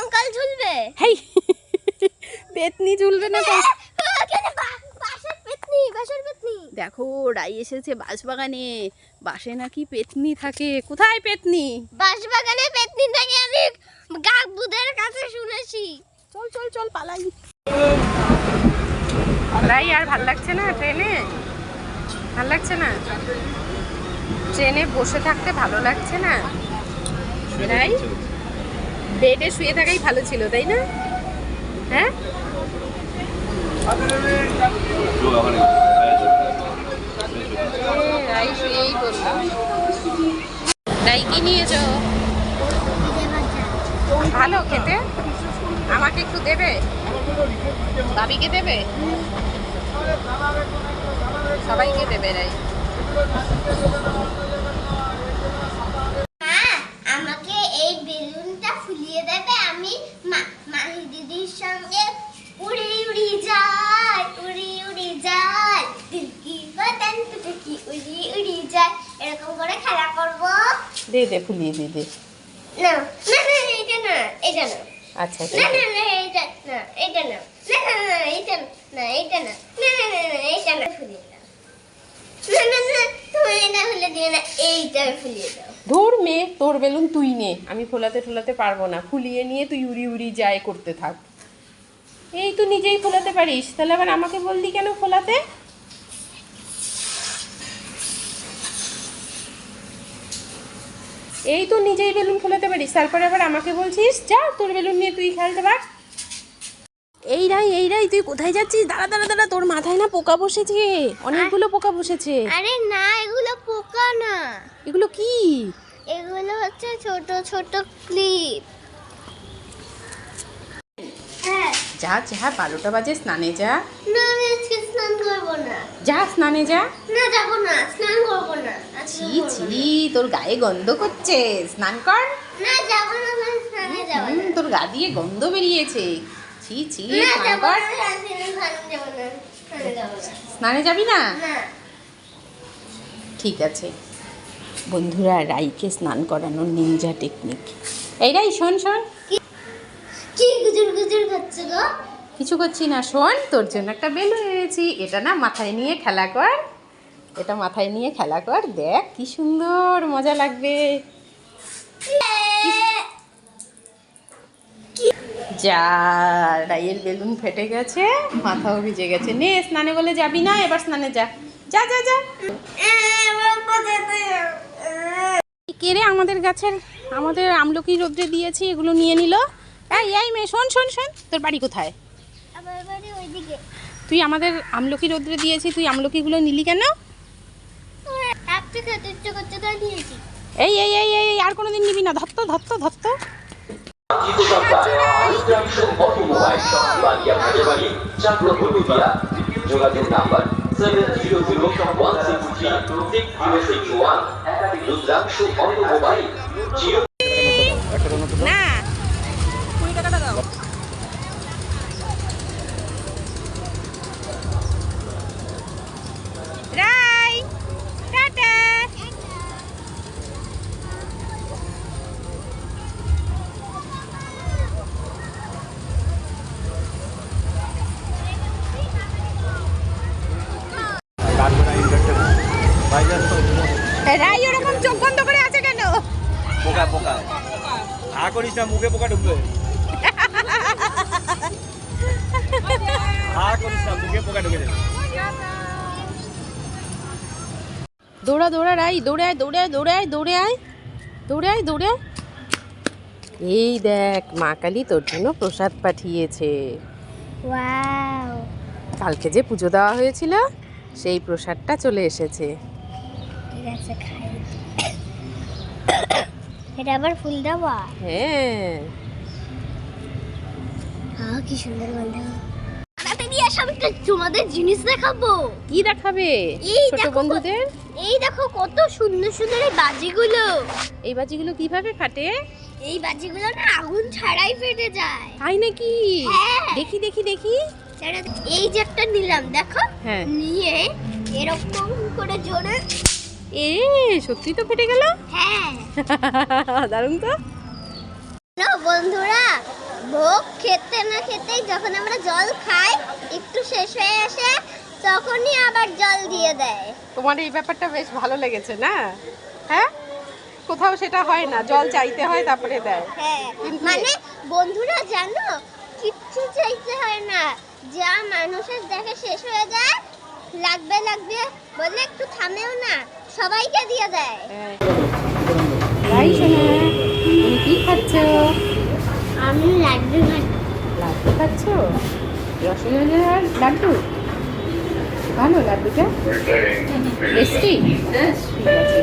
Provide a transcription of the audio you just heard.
কঙ্কাল ঝুলবে হেই পেতনি ঝুলবে না তো? বাসের পেতনি বাসের পেতনি। দেখো রাই এসেছে বাঁশবাগানে। বাসে নাকি পেতনি থাকে। কোথায় পেতনি? বাঁশ বাগানে পেতনি থেকে আমি গাবুদের কাছে শুনেছি। চল চল চল পালাই। রাই আর ভালো লাগছে না ট্রেনে? ভালো লাগছে না? ট্রেনে বসে থাকতে ভালো লাগছে না? রাই বেডে শুয়ে থাকাই ভালো ছিল, তাই না? হ্যাঁ? রাই কি নিয়েছো ভালো খেতে? আমাকে একটু দেবে? ভাবিকে দেবে? সবাইকে দেবে রাই হ্যাঁ আমাকে এই বেলুনটা ফুলিয়ে দেবে আমি মা- মাহি দিদির সঙ্গে উড়ি উড়ি যাই উড়ি উড়ি যাই দিল কি বাদান টুটে কি উড়ি উড়ি যায় এরকম করে খেলা করব দে দে ফুলিয়ে দে দে না না না এটা না এটা না আচ্ছা না না না এটা না এটা না না না না এটা না এটা না না না না এটা না ফুলিয়ে দাও না না না তুমি এটা ফুলে দিও না এইটা ফুলিয়ে দাও ধর মে তোর বেলুন তুই নে আমি ফোলাতে ফোলাতে পারব না ফুলিয়ে নিয়ে তুই উড়ি উড়ি যায় করতে থাক এই তুই নিজেই ফোলাতে পারিস তাহলে আবার আমাকে বললি কেন ফোলাতে এই তো নিজেই বেলুন ফোলাতে পারিস। তারপরে আবার আমাকে বলছিস যা তোর বেলুন নিয়ে তুই খেলতে পার। এই রাই এই রাই তুই কোথায় যাচ্ছিস? দাঁড়া দাঁড়া দাঁড়া তোর মাথায় না পোকা বসেছে। অনেকগুলো পোকা বসেছে। আরে না এগুলো পোকা না। এগুলো কি? এগুলো হচ্ছে ছোট ছোট ক্লিপ। হ্যাঁ। যা যা বারোটা বাজে স্নানে যা। না আমি আজকে করব না। যা স্নানে যা। না যাব না। স্নান করব না। ছি ছি তোর গায়ে গন্ধ করছে। স্নান কর। না যাব না স্নানে যাব তোর গা দিয়ে গন্ধ বেরিয়েছে। ছি ছি স্নান কর। স্নানে যাব না। ঠিক আছে। বন্ধুরা রাইকে স্নান করানোর নিনজা টেকনিক এই রাই শোন শোন। কি গুজুর গুজুর করছে গো? কিছু করছি না। শোন, তোর জন্য একটা বেলুন এনেছি। এটা না মাথায় নিয়ে খেলা কর। এটা মাথায় নিয়ে খেলা কর। দেখ, কি সুন্দর মজা লাগবে। যা রাইয়ের বেলুন ফেটে গেছে। মাথাও ভিজে গেছে। নে, স্নানে বলে যাবি না, এবার স্নানে যা। যা যা যা। কে রে আমাদের গাছের, আমাদের আমলকি রোদ্রে দিয়েছি, এগুলো নিয়ে নিল? এই এই মেয়ে, শোন শোন শোন। তোর বাড়ি কোথায়? তুই আমাদের আমলকি রোদ্রে দিয়েছি, তুই আমলকিগুলো নিলি কেন? এই এই এই এই আর কোনোদিন নিবি না, ধত্ত ধত্ত ধত্ত। রাই ওরকম চোখ বন্ধ করে আছে কেন? পোকা পোকা। হা করিস না মুখে পোকা ঢুকবে। হা করিস না মুখে পোকা ঢুকে যাবে। দৌড়া দৌড়া রাই দৌড়ে আয় দৌড়ে আয় দৌড়ে আয় দৌড়ে আয়। দৌড়ে আয় দৌড়ে আয়। এই দেখ মা কালী তোর জন্য প্রসাদ পাঠিয়েছে। ওয়াও। কালকে যে পুজো দেওয়া হয়েছিল সেই প্রসাদটা চলে এসেছে। ঠিক আছে খাই। এটা আবার ফুল দেওয়া? হ্যাঁ। আহ কি সুন্দর গন্ধ তোমাদের জিনিস দেখাবো। কি দেখাবে ছোট বন্ধুদের? এই দেখো কত সুন্দর সুন্দর এই বাজিগুলো। এই বাজিগুলো কীভাবে ফাটে? এই বাজিগুলো না আগুন ছাড়াই ফেটে যায়। তাই নাকি? হ্যাঁ। দেখি দেখি দেখি। এই যে একটা নিলাম দেখো। হ্যাঁ। নিয়ে এরকম করে জোরে এ সত্যি তো ফেটে গেল? হ্যাঁ। দারুণ তো। বন্ধুরা ভোগ খেতে না খেতেই যখন আমরা জল খাই একটু শেষ হয়ে আসে তখনই আবার জল দিয়ে দেয়। তোমার এই ব্যাপারটা বেশ ভালো লেগেছে না? হ্যাঁ? কোথাও সেটা হয় না জল চাইতে হয় তারপরে দেয়। হ্যাঁ মানে বন্ধুরা জানো কিচ্ছু চাইতে হয় না। যা মানুষের দেখে শেষ হয়ে যায় লাগবে লাগবে বললে একটু থামেও না। সবাইকে দিয়ে দেয়। তাই তুমি কি খাচ্ছ? আমি লাড্ডু লাড্ডু খাচ্ছ? রসগোল্লার লাড্ডু? ভালো লাড্ডুটা? টেস্টি ঠিক আছে